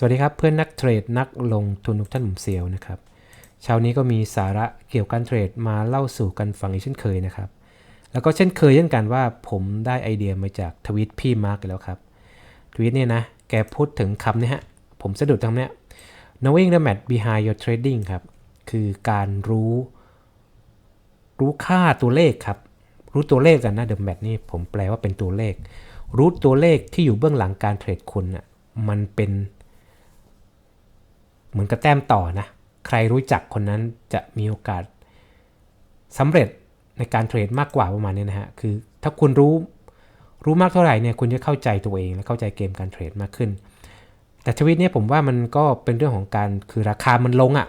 สวัสดีครับเพื่อนนักเทรดนักลงทุนทุกท่านผมเซียวนะครับเช้านี้ก็มีสาระเกี่ยวกับการเทรดมาเล่าสู่กันฟังอีกเช่นเคยนะครับ แล้วก็เช่นเคยเช่นกันว่าผมได้ไอเดียมาจากทวิตพี่มาร์กแล้วครับทวิตเนี่ยนะแกพูดถึงคำนี้ฮะผมสะดุดคำเนี้ย knowing the math behind your trading ครับ คือการรู้ รู้ค่าตัวเลขครับ รู้ตัวเลขกันนะ the math นี่ผมแปลว่าเป็นตัวเลข รู้ตัวเลขที่อยู่เบื้องหลังการเทรดคุณอะมันเป็น เหมือนกับแต้มต่อนะ ใครรู้จักคนนั้นจะมีโอกาสสำเร็จในการเทรดมากกว่าประมาณนี้นะฮะ คือถ้าคุณรู้รู้มากเท่าไหร่เนี่ยคุณจะเข้าใจตัวเองและเข้าใจเกมการเทรดมากขึ้น แต่ทวิตเนี่ยผมว่ามันก็เป็นเรื่องของการคือราคามันลงอะ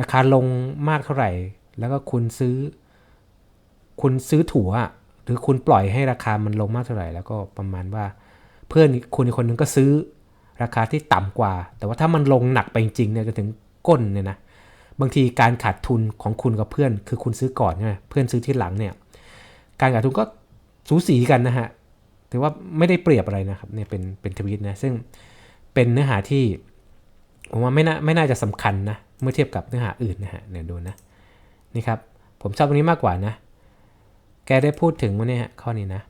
ราคาลงมากเท่าไหร่ แล้วก็คุณซื้อ คุณซื้อถั่วหรือคุณปล่อยให้ราคามันลงมากเท่าไหร่ แล้วก็ประมาณว่าเพื่อนคุณอีกคนนึงก็ซื้อ ราคาที่ต่ำกว่า แต่ว่าถ้ามันลงหนักไปจริงเนี่ยจะถึงก้นเนี่ยนะบางทีการขาดทุนของคุณกับเพื่อน คือคุณซื้อก่อนใช่ไหมเพื่อนซื้อที่หลังเนี่ยการขาดทุนก็สูสีกันนะฮะถือว่าไม่ได้เปรียบอะไรนะครับเนี่ยเป็นเป็นทวีตนะซึ่งเป็นเนื้อหาที่ผมว่าไม่น่าไม่น่าจะสำคัญนะเมื่อเทียบกับเนื้อหาอื่นนะฮะเนี่ยดูนะนี่ครับผมชอบตรงนี้มากกว่านะ แกได้พูดถึงว่าเนี่ยข้อนี้นะ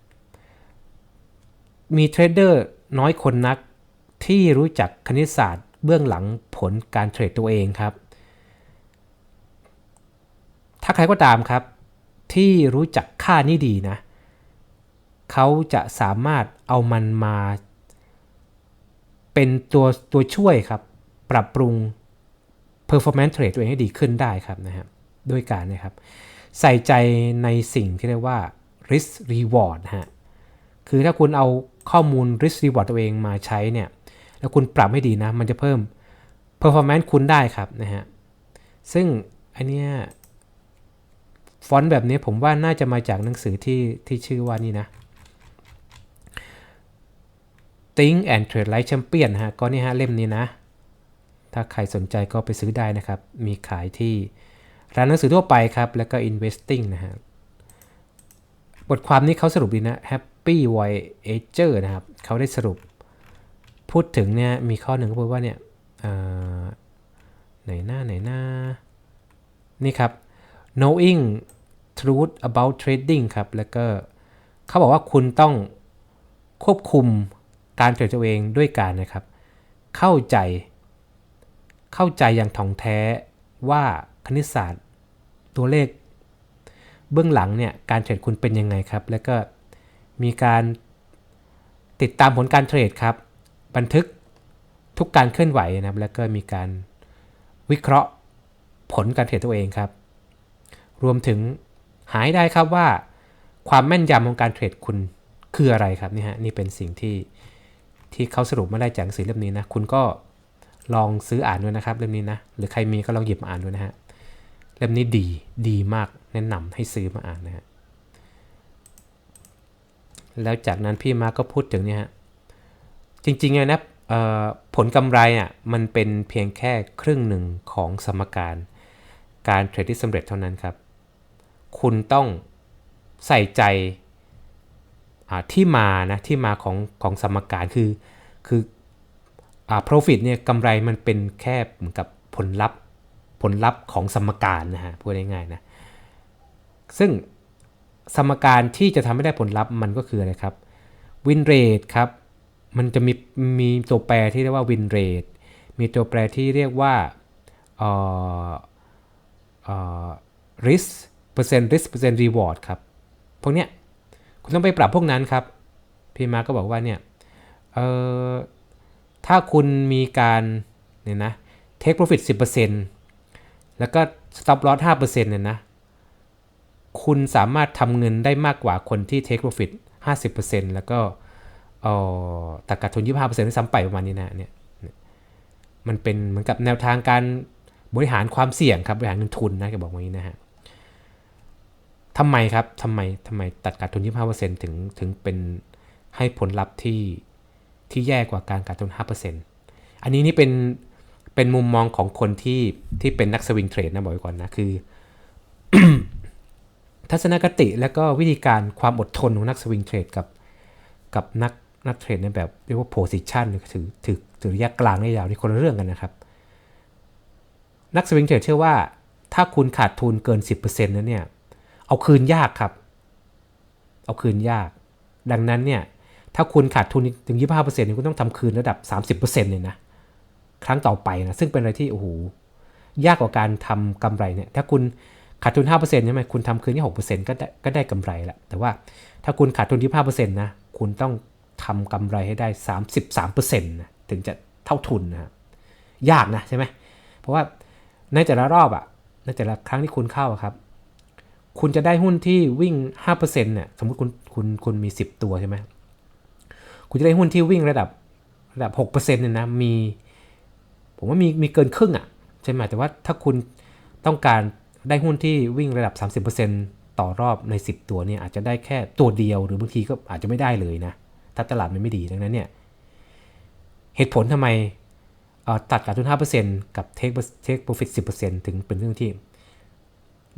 มีเทรดเดอร์น้อยคนนัก ที่รู้จักคณิตศาสตร์เบื้องหลังผลการเทรดตัวเองครับ ถ้าใครก็ตามครับ ที่รู้จักค่านี้ดีนะ เขาจะสามารถเอามันมา เป็นตัวตัวช่วยครับ ปรับปรุง performance trade ตัวเองให้ดีขึ้นได้ครับนะครับด้วยการนะครับ ใส่ใจในสิ่งที่เรียกว่า risk reward ฮะคือถ้าคุณเอาข้อมูล risk reward ตัวเองมาใช้เนี่ย แล้วคุณปรับให้ดีนะ มันจะเพิ่ม performance คุณได้ครับนะฮะ ซึ่งอันเนี้ยฟอนต์แบบนี้ผมว่าน่าจะมาจากหนังสือที่ที่ชื่อว่านี่นะ Think and Trade Like Champion ฮะ ก็นี่ฮะเล่มนี้นะ ถ้าใครสนใจก็ไปซื้อได้นะครับ มีขายที่ร้านหนังสือทั่วไปครับ แล้วก็ Investing นะฮะ บทความนี้เขาสรุปดีนะ Happy Voyager นะครับ เขาได้สรุป พูดถึงเนี่ยมีข้อหนึ่งเขาพูดว่าเนี่ยไหนหน้าไหนหน้า นี่ครับ knowing truth about trading ครับ แล้วก็เขาบอกว่าคุณต้องควบคุมการเทรดตัวเองด้วยการนะครับ เข้าใจ เข้าใจอย่างถ่องแท้ว่าคณิตศาสตร์ตัวเลข เบื้องหลังเนี่ยการเทรดคุณเป็นยังไงครับ แล้วก็มีการติดตามผลการเทรดครับ บันทึกทุกการเคลื่อนไหวนะครับ แล้วก็มีการวิเคราะห์ผลการเทรดตัวเองครับ รวมถึงหายได้ครับว่า ความแม่นยำของการเทรดคุณคืออะไรครับนี่ฮะนี่เป็นสิ่งที่ที่เขาสรุปมาได้จากหนังสือเล่มนี้นะ คุณก็ลองซื้ออ่านด้วยนะครับเล่มนี้นะ หรือใครมีก็ลองหยิบมาอ่านด้วยนะฮะเล่มนี้ดีดีมากแนะนำให้ซื้อมาอ่านนะฮะแล้วจากนั้นพี่มาก็พูดถึงเนี่ยฮะ จริงๆนะผลกำไรอะมันเป็นเพียงแค่ครึ่งหนึ่งของสมการการเทรดที่สำเร็จเท่านั้นครับ คุณต้องใส่ใจที่มานะที่มาของของสมการคือคืออ่า profit เนี่ยกำไรมันเป็นแค่เหมือนกับผลลัพธ์ผลลัพธ์ของสมการนะฮะพูดง่ายๆนะซึ่งสมการที่จะทำให้ได้ผลลัพธ์มันก็คืออะไรครับ win rate ครับ มันจะมีมีตัวแปรที่เรียกว่า win rate มีตัวแปรที่เรียกว่าเอ่อเอ่อ risk percent risk percent reward ครับ พวกเนี้ยคุณต้องไปปรับพวกนั้นครับ พี่มาก็บอกว่าเนี่ยเอ่อถ้าคุณมีการเนี่ยนะ take profit 10%แล้วก็ stop loss 5%เนี่ยนะ คุณสามารถทำเงินได้มากกว่าคนที่ take profit 50%แล้วก็ อ่อตัดขาดทุน25%ที่ซ้ำไปประมาณนี้นะเนี่ยมันเป็นเหมือนกับแนวทางการบริหารความเสี่ยงครับบริหารเงินทุนนะแกบอกว่าอย่างนี้นะฮะทำไมครับทำไมทำไมตัดขาดทุน25%ถึงถึงเป็นให้ผลลัพธ์ที่ที่แย่กว่าการขาดทุน5%อันนี้นี่เป็นเป็นมุมมองของคนที่ที่เป็นนักสวิงเทรดนะบอกไว้ก่อนนะคือ ทัศนคติและก็วิธีการความอดทนของนักสวิงเทรดกับกับนัก นักเทรดในแบบเรียกว่าโพสิชันถือถือถถือระยะกลางระยะยาวนี่คนละเรื่องกันนะครับ นักสวิงเทรดเชื่อว่า ถ้าคุณขาดทุนเกิน 10%นั้นเนี่ย เอาคืนยากครับ เอาคืนยาก ดังนั้นเนี่ย ถ้าคุณขาดทุนถึง 25%เนี่ยคุณต้องทำคืนระดับ 30%เลยนะ ครั้งต่อไปนะ ซึ่งเป็นอะไรที่โอ้โหยากกว่าการทำกำไรเนี่ย ถ้าคุณขาดทุน 5%ใช่ไหมคุณทำคืนที่6%ก็ได้ก็ได้กำไรแหละแต่ว่าถ้าคุณขาดทุน25%นะ คุณต้อง ทำกำไรให้ได้ 33%นะถึงจะเท่าทุนนะครับยากนะใช่ไหมเพราะว่าในแต่ละรอบอะในแต่ละครั้งที่คุณเข้าครับ คุณจะได้หุ้นที่วิ่ง 5%เนี่ยสมมติคุณคุณคุณมี 10 ตัวใช่ไหมคุณจะได้หุ้นที่วิ่งระดับระดับ6%เนี่ยนะมี ผมว่ามีมีเกินครึ่งอะใช่ไหมแต่ว่าถ้าคุณต้องการได้หุ้นที่วิ่งระดับ 30%ต่อรอบใน 10 ตัวเนี่ยอาจจะได้แค่ตัวเดียวหรือบางทีก็อาจจะไม่ได้เลยนะ ถ้าตลาดมันไม่ดีดังนั้นเนี่ยเหตุผลทำไมตัดขาดทุน 5%กับ take take profit 10%ถึงเป็นเรื่องที่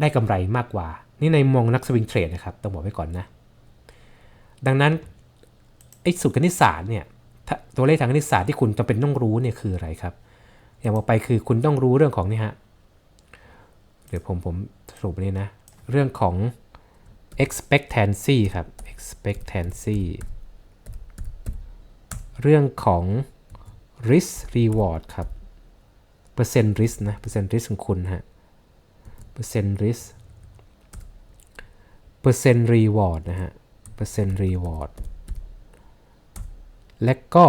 ได้กำไรมากกว่า นี่ในมองนักสวิงเทรดนะครับ ต้องบอกไว้ก่อนนะ ดังนั้นไอ้สูตรคณิตศาสตร์เนี่ยตัวเลขทางคณิตศาสตร์ที่คุณจำเป็นต้องรู้เนี่ยคืออะไรครับ อย่างว่าไปคือคุณต้องรู้เรื่องของนี่ฮะ เดี๋ยวผมผมสรุปนี่นะ เรื่องของ expectancy ครับ expectancy เรื่องของ risk reward ครับ เปอร์เซ็นต์ risk นะ เปอร์เซ็นต์ risk ของคุณฮะ เปอร์เซ็นต์ risk เปอร์เซ็นต์ reward นะฮะ เปอร์เซ็นต์ reward และก็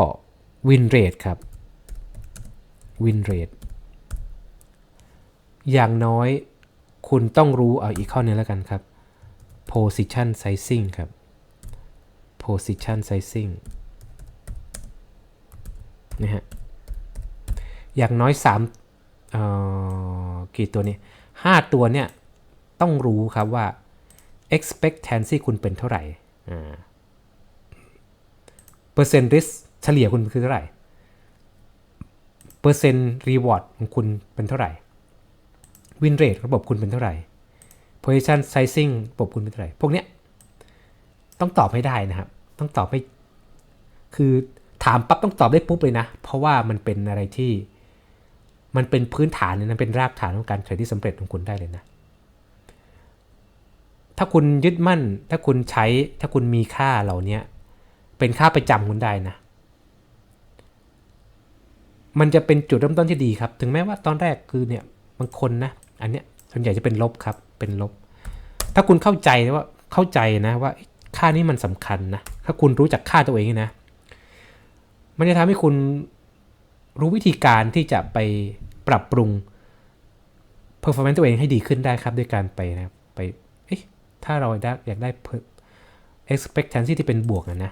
win rate ครับ win rate อย่างน้อยคุณต้องรู้เอาอีกข้อนึงแล้วกันครับ position sizing ครับ position sizing นะฮะอย่างน้อย3เอ่อกี่ตัวเนี่ย5ตัวเนี่ยต้องรู้ครับว่า expectancy คุณเป็นเท่าไหร่เปอร์เซ็นต์ risk เฉลี่ยคุณคือเท่าไหร่เปอร์เซ็นต์ reward ของคุณเป็นเท่าไหร่ win rate ระบบคุณเป็นเท่าไหร่ position sizing ระบบคุณเป็นเท่าไหร่ พวกเนี้ยต้องตอบให้ได้นะครับ ต้องตอบให้ คือ ถามปั๊บต้องตอบได้ปุ๊บเลยนะ เพราะว่ามันเป็นอะไรที่ มันเป็นพื้นฐานเนี่ยนะเป็นรากฐานของการเทรดที่สำเร็จของคุณได้เลยนะ ถ้าคุณยึดมั่น ถ้าคุณใช้ถ้าคุณมีค่าเหล่านี้เป็นค่าประจำคุณได้นะ มันจะเป็นจุดเริ่มต้นที่ดีครับ ถึงแม้ว่าตอนแรกคือเนี่ยบางคนนะอันเนี้ยส่วนใหญ่จะเป็นลบครับ เป็นลบ ถ้าคุณเข้าใจว่าเข้าใจนะว่าค่านี้มันสำคัญนะ ถ้าคุณรู้จักค่าตัวเองนะ มันจะทำให้คุณรู้วิธีการที่จะไปปรับปรุง performance ตัวเองให้ดีขึ้นได้ครับ ด้วยการไปนะไปถ้าเราอยากได้ expectancy ที่เป็นบวกนะนะ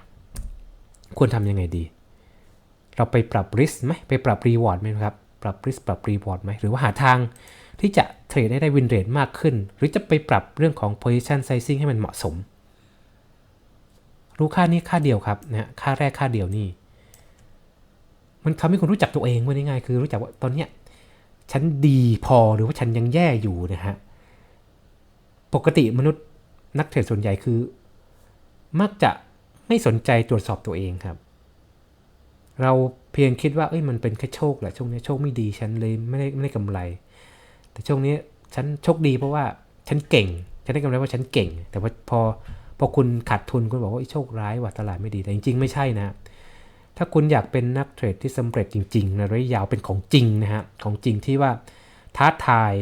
ควรทำยังไงดี เราไปปรับ risk ไหมไปปรับ reward ไหมครับ ปรับ risk ปรับ reward ไหมหรือว่าหาทางที่จะเทรดได้ได้ win rate มากขึ้น หรือจะไปปรับเรื่องของ position sizing ให้มันเหมาะสม รู้ค่านี้ค่าเดียวครับนะค่าแรกค่าเดียวนี่ มันทำให้คุณรู้จักตัวเองว่าง่ายๆคือรู้จักว่าตอนเนี้ยฉันดีพอหรือว่าฉันยังแย่อยู่นะฮะปกติมนุษย์นักเทรดส่วนใหญ่คือ มักจะไม่สนใจตรวจสอบตัวเองครับ เราเพียงคิดว่าเอ้ยมันเป็นแค่โชคแหละช่วงนี้โชคไม่ดีฉันเลยไม่ได้ไม่ได้กำไร แต่ช่วงนี้ฉันโชคดีเพราะว่าฉันเก่งฉันได้กำไรเพราะฉันเก่ง แต่ว่าพอพอคุณขาดทุนคุณบอกว่าโชคร้ายว่าตลาดไม่ดีแต่จริงๆไม่ใช่นะ ถ้าคุณอยากเป็นนักเทรดที่สำเร็จจริงๆในระยะยาวเป็นของจริงนะฮะของจริงที่ว่าท้าทาย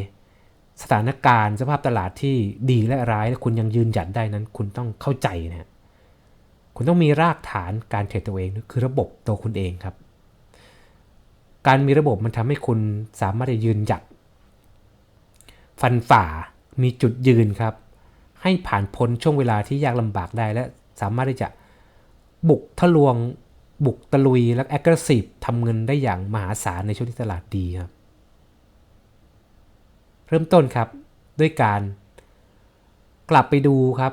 สถานการณ์สภาพตลาดที่ดีและร้ายและคุณยังยืนหยัดได้นั้น คุณต้องเข้าใจนะ คุณต้องมีรากฐานการเทรดตัวเองคือระบบตัวคุณเองครับ การมีระบบมันทำให้คุณสามารถจะยืนหยัด ฟันฝ่ามีจุดยืนครับ ให้ผ่านพ้นช่วงเวลาที่ยากลำบากได้และสามารถที่จะบุกทะลวง บุกตะลุยและ aggressive ทำเงินได้อย่างมหาศาลในช่วงที่ตลาดดีครับ เริ่มต้นครับด้วยการกลับไปดูครับ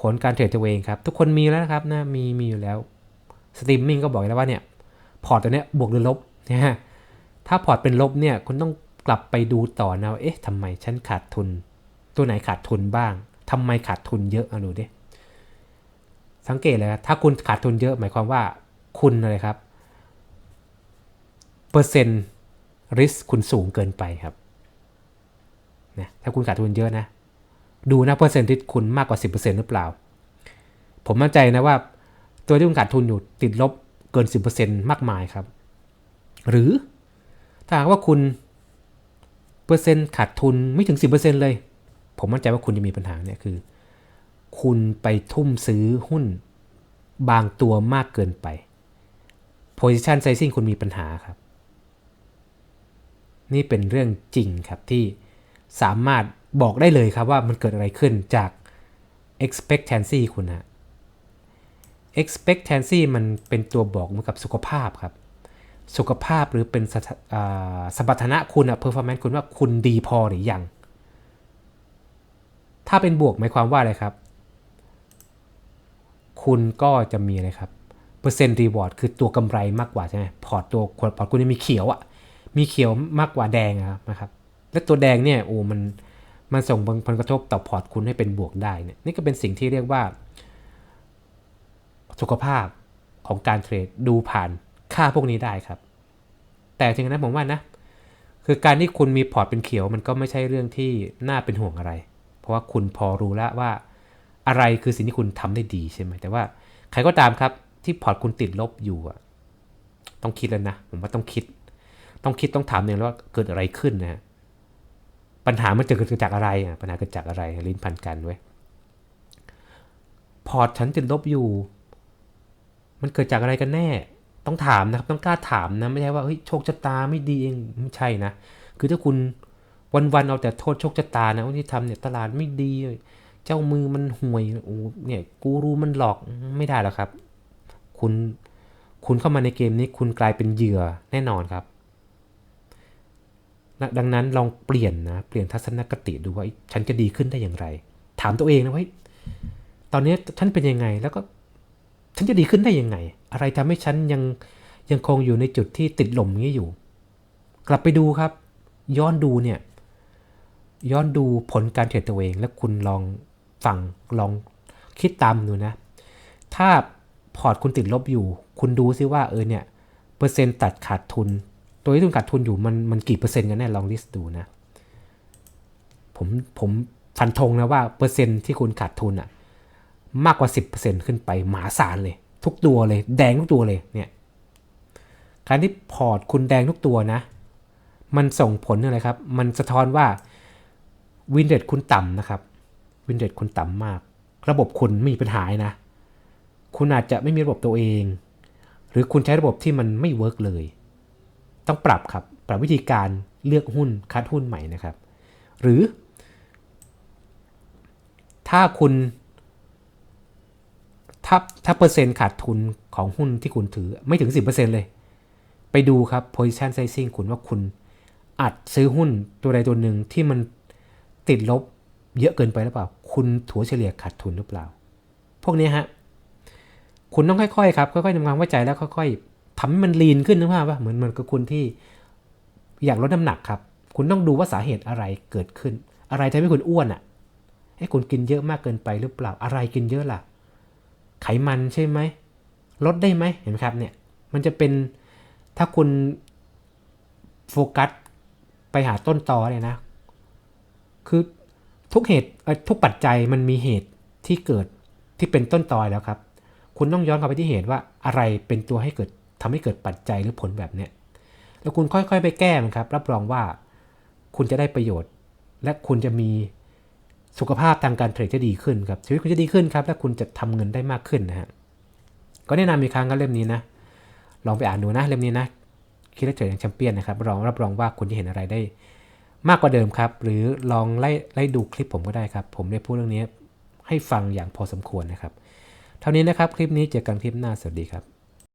ผลการเทรดตัวเองครับ ทุกคนมีแล้วนะครับนะมีมีอยู่แล้วสตรีมมิ่งก็บอกแล้วว่าเนี่ยพอร์ตตัวเนี้ยบวกหรือลบนะฮะถ้าพอร์ตเป็นลบเนี่ยคุณต้องกลับไปดูต่อนะเอ๊ะทำไมฉันขาดทุน ตัวไหนขาดทุนบ้างทำไมขาดทุนเยอะเอาดูดิ สังเกตเลยครับถ้าคุณขาดทุนเยอะหมายความว่าคุณอะไรครับ เปอร์เซ็นต์ risk คุณสูงเกินไปครับนะถ้าคุณขาดทุนเยอะนะ ดูนะเปอร์เซ็นต์ที่คุณมากกว่า 10%หรือเปล่า ผมมั่นใจนะว่า ตัวที่คุณขาดทุนอยู่ติดลบเกิน 10%มากมายครับ หรือถ้าหากว่าคุณเปอร์เซ็นต์ขาดทุนไม่ถึง 10%เลย ผมมั่นใจว่าคุณจะมีปัญหาเนี่ยคือ คุณไปทุ่มซื้อหุ้นบางตัวมากเกินไป position sizing คุณมีปัญหาครับ นี่เป็นเรื่องจริงครับที่สามารถบอกได้เลยครับว่ามันเกิดอะไรขึ้นจาก expectancy คุณฮะ expectancy มันเป็นตัวบอกเหมือนกับสุขภาพครับ สุขภาพหรือเป็นสถาสมรรถนะคุณอะ performance คุณว่าคุณดีพอหรือยัง ถ้าเป็นบวกหมายความว่าอะไรครับ คุณก็จะมีอะไรครับเปอร์เซ็นต์รีวอร์ดคือตัวกำไรมากกว่าใช่ไหมพอร์ตตัวพอร์ตคุณมีเขียวอะมีเขียวมากกว่าแดงนะครับ และตัวแดงเนี่ยโอ้มันมันส่งผลกระทบต่อพอร์ตคุณให้เป็นบวกได้เนี่ยนี่ก็เป็นสิ่งที่เรียกว่า สุขภาพของการเทรดดูผ่านค่าพวกนี้ได้ครับ แต่ถึงนั้นผมว่านะคือการที่คุณมีพอร์ตเป็นเขียวมันก็ไม่ใช่เรื่องที่น่าเป็นห่วงอะไร เพราะว่าคุณพอรู้แล้วว่า อะไรคือสิ่งที่คุณทำได้ดีใช่ไหมแต่ว่าใครก็ตามครับที่พอร์ตคุณติดลบอยู่อะต้องคิดแล้วนะ ผมว่าต้องคิด ต้องคิดต้องถามเนี่ยว่าเกิดอะไรขึ้นนะฮะปัญหามันจะเกิดจากอะไรอะปัญหาเกิดจากอะไรลิ้นพันกันไว้ยพอร์ตฉันติดลบอยู่ มันเกิดจากอะไรกันแน่ ต้องถามนะครับต้องกล้าถามนะไม่ใช่ว่าเฮ้ยโชคชะตาไม่ดีเองไม่ใช่นะคือถ้าคุณวันๆเอาแต่โทษโชคชะตานะว่าที่ทำเนี่ยตลาดไม่ดี เจ้ามือมันห่วยโอ้เนี่ยกูรู้มันหลอกไม่ได้หรอกครับ คุณคุณเข้ามาในเกมนี้คุณกลายเป็นเหยื่อแน่นอนครับ ดังนั้นลองเปลี่ยนนะ เปลี่ยนทัศนคติดูว่าฉันจะดีขึ้นได้อย่างไร ถามตัวเองนะว่าตอนนี้ฉันเป็นยังไงแล้วก็ ฉันจะดีขึ้นได้ยังไง อะไรทำให้ฉันยังยังคงอยู่ในจุดที่ติดหล่มนี้อยู่ กลับไปดูครับ ย้อนดูเนี่ย ย้อนดูผลการเทรดตัวเองแล้วคุณลอง ฟังลองคิดตามดูนะ ถ้าพอร์ตคุณติดลบอยู่ คุณดูซิว่าเออเนี่ยเปอร์เซ็นต์ตัดขาดทุน ตัวที่คุณขาดทุนอยู่มันมันกี่เปอร์เซ็นต์กันแน่ลองลิสต์ดูนะ ผมผมฟันธงนะว่าเปอร์เซ็นต์ที่คุณขาดทุนอะมากกว่า 10%ขึ้นไปมหาศาลเลย ทุกตัวเลย แดงทุกตัวเลยเนี่ยการที่พอร์ตคุณแดงทุกตัวนะ มันส่งผลอะไรครับ มันสะท้อนว่าวินเดตคุณต่ำนะครับ วินเดตคุณต่ำมาก ระบบคุณไม่มีปัญหานะ คุณอาจจะไม่มีระบบตัวเอง หรือคุณใช้ระบบที่มันไม่เวิร์กเลย ต้องปรับครับ ปรับวิธีการเลือกหุ้นคัดหุ้นใหม่นะครับ หรือ ถ้าคุณถ้าถ้าเปอร์เซ็นต์ขาดทุนของหุ้นที่คุณถือไม่ถึง 10%เลย ไปดูครับ position sizing คุณว่าคุณอัดซื้อหุ้นตัวใดตัวหนึ่งที่มันติดลบเยอะเกินไปหรือเปล่า คุณถัวเฉลี่ยขาดทุนหรือเปล่า พวกนี้ฮะ คุณต้องค่อยๆครับค่อยๆทำความเข้าใจแล้วค่อยๆทำให้มันลีนขึ้นนะว่าเหมือนเหมือนกับคุณที่อยากลดน้ำหนักครับ คุณต้องดูว่าสาเหตุอะไรเกิดขึ้น อะไรทำให้คุณอ้วนอะไอ้คุณกินเยอะมากเกินไปหรือเปล่า อะไรกินเยอะล่ะ ไขมันใช่ไหม ลดได้ไหมเห็นไหมครับเนี่ย มันจะเป็นถ้าคุณโฟกัสไปหาต้นตอเนี่ยนะ คือ ทุกเหตุทุกปัจจัยมันมีเหตุที่เกิดที่เป็นต้นตอแล้วครับ คุณต้องย้อนกลับไปที่เหตุว่าอะไรเป็นตัวให้เกิดทำให้เกิดปัจจัยหรือผลแบบเนี้ยแล้วคุณค่อยๆ ไปแก้มันครับ รับรองว่าคุณจะได้ประโยชน์ และคุณจะมีสุขภาพทางการเทรดจะดีขึ้นครับชีวิตคุณจะดีขึ้นครับ และคุณจะทำเงินได้มากขึ้นนะฮะก็แนะนำอีกครั้งก็เล่มนี้นะลองไปอ่านดูนะเล่มนี้นะคิดและเทรดอย่างแชมเปี้ยนนะครับรองรับรองว่าคุณจะเห็นอะไรได้ มากกว่าเดิมครับ หรือลองไล่ไล่ดูคลิปผมก็ได้ครับ ผมได้พูดเรื่องนี้ให้ฟังอย่างพอสมควรนะครับ เท่านี้นะครับคลิปนี้เจอกันคลิปหน้าสวัสดีครับ